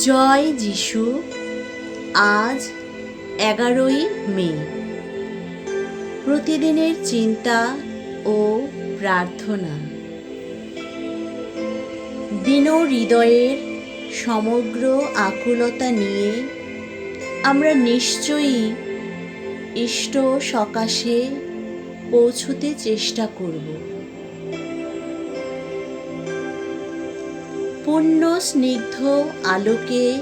জয় যিশু। আজ এগারোই মে। প্রতিদিনের চিন্তা ও প্রার্থনা। দীন হৃদয়ের সমগ্র আকুলতা নিয়ে আমরা নিশ্চয়ই ইষ্ট সকাশে পৌঁছতে চেষ্টা করব। পুণ্য স্নিগ্ধ আলোকে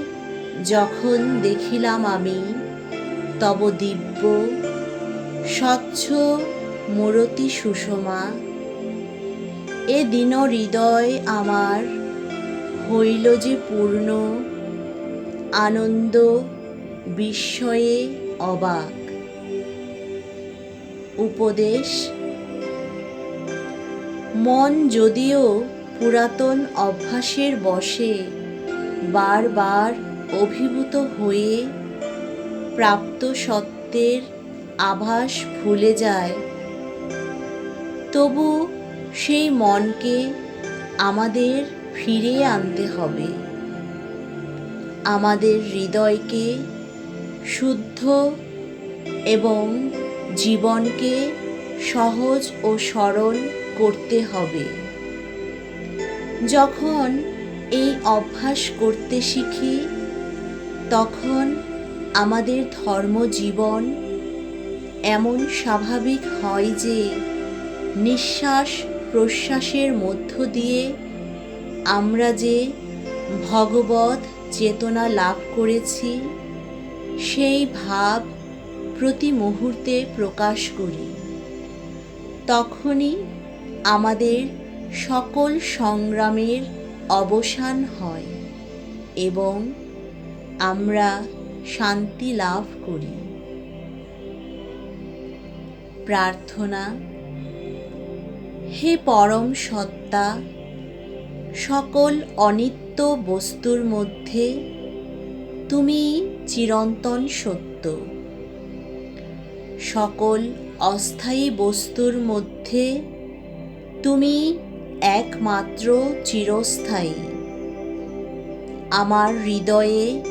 যখন দেখিলাম আমি, তব দিব্য, স্বচ্ছ মূরতি সুষমা। এ দিন হৃদয় আমার হইল যে পূর্ণ, আনন্দ বিস্ময়ে অবাক। উপদেশ, মন যদিও পুরাতন অভ্যাসের বশে বারবার অভিভূত হয়ে প্রাপ্ত সত্যের আভাস ভুলে যায়। তবু সেই মনকে আমাদের ফিরিয়ে আনতে হবে। আমাদের হৃদয়কে শুদ্ধ এবং জীবনকে সহজ ও সরল করতে হবে। যখন এই অভ্যাস করতে শিখি, তখন আমাদের ধর্মজীবন এমন স্বাভাবিক হয় যে নিঃশ্বাস প্রশ্বাসের মধ্য দিয়ে আমরা যে ভগবত চেতনা লাভ করেছি, সেই ভাব প্রতি মুহূর্তে প্রকাশ করি। তখনই আমাদের সকল সংগ্রামের অবসান হয় এবং আমরা শান্তি লাভ করি। প্রার্থনা, হে পরম সত্তা, সকল অনিত্য বস্তুর মধ্যে তুমি চিরন্তন সত্য। সকল অস্থায়ী বস্তুর মধ্যে তুমি একমাত্র চিরস্থায়ী। আমার হৃদয়ে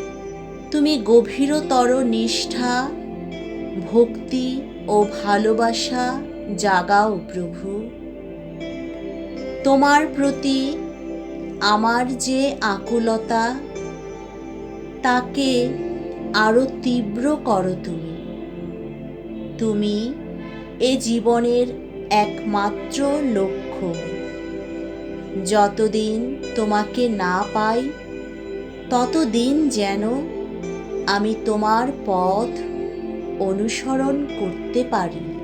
তুমি গভীরতর নিষ্ঠা, ভক্তি ও ভালোবাসা জাগাও প্রভু। তোমার প্রতি আমার যে আকুলতা, তাকে আরও তীব্র করো তুমি। তুমি এ জীবনের একমাত্র লক্ষ্য। যতদিন তোমাকে না পাই ততদিন যেন আমি তোমার পথ অনুসরণ করতে পারি।